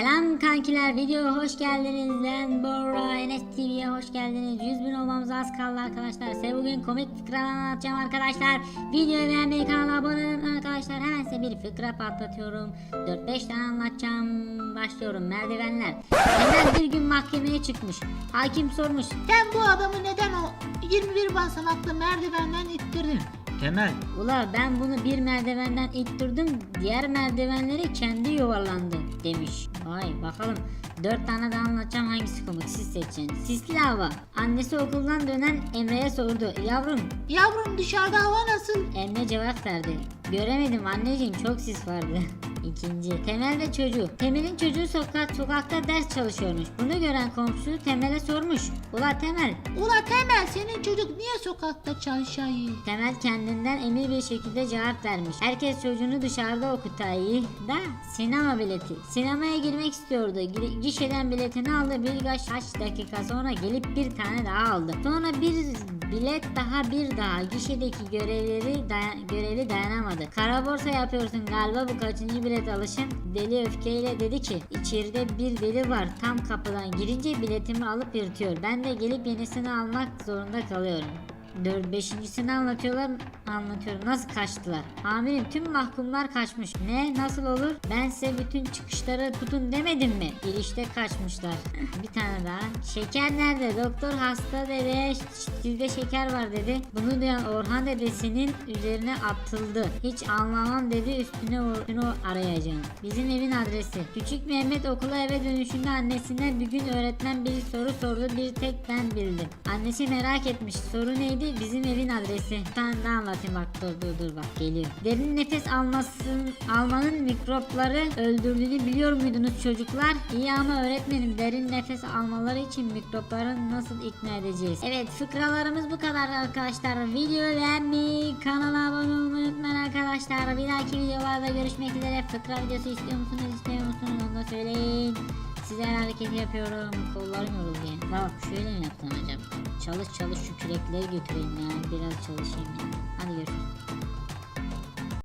Selam kankiler videoya hoş geldiniz. Ben Bora Enes TV'ye hoş geldiniz. 100 bin olmamıza az kaldı arkadaşlar. Size bugün komik fıkra anlatacağım arkadaşlar. Videoyu beğenmeyi kanala abone olun arkadaşlar. Hemen size bir fıkra patlatıyorum. 4-5 tane anlatacağım. Başlıyorum. Merdivenler. Temel bir gün mahkemeye çıkmış. Hakim sormuş. Sen bu adamı neden o 21 basamaklı merdivenden ittirdin? Temel, Ula ben bunu bir merdivenden ittirdim diğer merdivenleri kendi yuvarlandı demiş. Vay bakalım. Dört tane daha anlatacağım hangisi komik siz seçin. Sisli hava. Annesi okuldan dönen Emre'ye sordu. Yavrum Yavrum dışarıda hava nasıl? Emre cevap verdi. Göremedim anneciğim çok sis vardı. İkinci. Temel ve çocuğu. Temel'in çocuğu sokak, sokakta ders çalışıyormuş. Bunu gören komşu Temel'e sormuş. Ula Temel Ula Temel senin çocuk niye sokakta çalışayım? Temel kendinden emin bir şekilde cevap vermiş. Herkes çocuğunu dışarıda okutayı da sinema bileti. Sinemaya girmek istiyordu. Gi- Gişeden biletini aldı. Birkaç kaç dakika sonra gelip bir tane daha aldı. Sonra bir bilet daha bir daha. Gişedeki görevleri dayan- görevli dayanamadı. Kara borsa yapıyorsun galiba bu kaçıncı bilet alışın? Deli öfkeyle dedi ki içeride bir deli var. Tam kapıdan girince biletimi alıp yırtıyor. Ben de gelip yenisini almak zorunda kalıyorum. Dört beşincisini anlatıyorlar anlatıyorum. Nasıl kaçtılar? Amirim tüm mahkumlar kaçmış. Ne nasıl olur? Ben size bütün çıkışları tutun demedim mi? Girişte kaçmışlar. Bir tane daha. Şeker nerede? Doktor hasta dede sizde şeker var dedi. Bunu duyan Orhan dedesinin üzerine atıldı. Hiç anlamam dedi üstüne üstüne arayacağım. Bizim evin adresi. Küçük Mehmet okula eve dönüşünde annesinden bir gün öğretmen bir soru sordu. Bir tek ben bildim. Annesi merak etmiş. Soru neydi bizim evin adresi. Tane daha anlatayım? Bak dur dur dur bak geliyor. Derin nefes almasın almanın mikropları öldürdüğünü biliyor muydunuz çocuklar? İyi ama öğretmenim derin nefes almaları için mikropları nasıl ikna edeceğiz? Evet fıkralarımız bu kadar arkadaşlar. Videoyu beğenmeyi kanala abone olmayı unutmayın arkadaşlar. Bir dahaki videolarda görüşmek üzere. Fıkra videosu istiyor musunuz istemiyor musunuz? Onu da söyleyin Size her hareketi yapıyorum. Kollarım yoruldu. Bak şöyle mi yapsam acaba? Çalış çalış şu kürekleri götüreyim yani. Biraz çalışayım yani. Hadi görüşürüz.